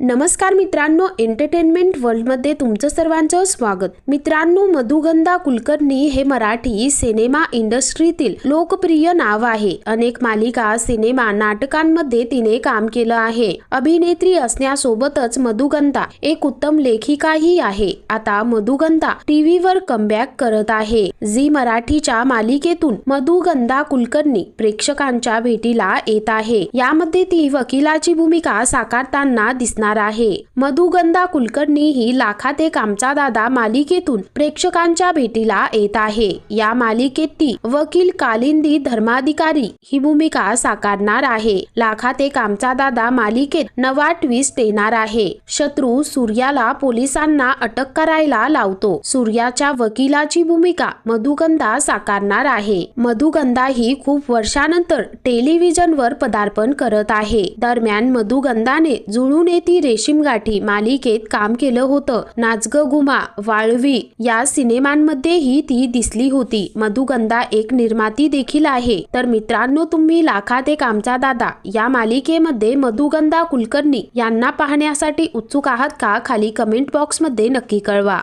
नमस्कार मित्रांनो एंटरटेनमेंट वर्ल्डमध्ये तुमचं सर्वांचं स्वागत. मित्रांनो मधुगंधा कुलकर्णी हे मराठी सिनेमा इंडस्ट्रीतील लोकप्रिय नाव आहे. अनेक मालिका सिनेमा नाटकांमध्ये तिने काम केलं आहे. अभिनेत्री असण्यासोबतच मधुगंधा एक उत्तम लेखिकाही आहे. आता मधुगंधा टीव्हीवर कमबॅक करत आहे. झी मराठीच्या मालिकेतून मधुगंधा कुलकर्णी प्रेक्षकांच्या भेटीला येत आहे. यामध्ये ती वकिलाची भूमिका साकारताना दिसणार आहे. मधुगंधा कुलकर्णी ही लाखात एक आमचा दादा मालिकेतून प्रेक्षकांच्या भेटीला येत आहे. या मालिकेत ती वकील कालिंदी धर्माधिकारी ही भूमिका साकारणार आहे. लाखात एक आमचा दादा मालिकेत नवा ट्विस्ट येणार आहे. शत्रू सूर्याला पोलिसांना अटक करायला लावतो. सूर्याच्या वकिलाची भूमिका मधुगंधा साकारणार आहे. मधुगंधा ही खूप वर्षानंतर टेलिव्हिजनवर पदार्पण करत आहे. दरम्यान मधुगंधाने जुळून येतील येती रेशीम गाठी मालिकेत काम केलं होतं. नाचग गुमा वाळवी या सिनेमांमध्येही ती दिसली होती. मधुगंधा एक निर्माती देखील आहे. तर मित्रांनो तुम्ही लाखात एक आमचा दादा या मालिकेमध्ये मधुगंधा कुलकर्णी यांना पाहण्यासाठी उत्सुक आहात का? खाली कमेंट बॉक्समध्ये नक्की कळवा.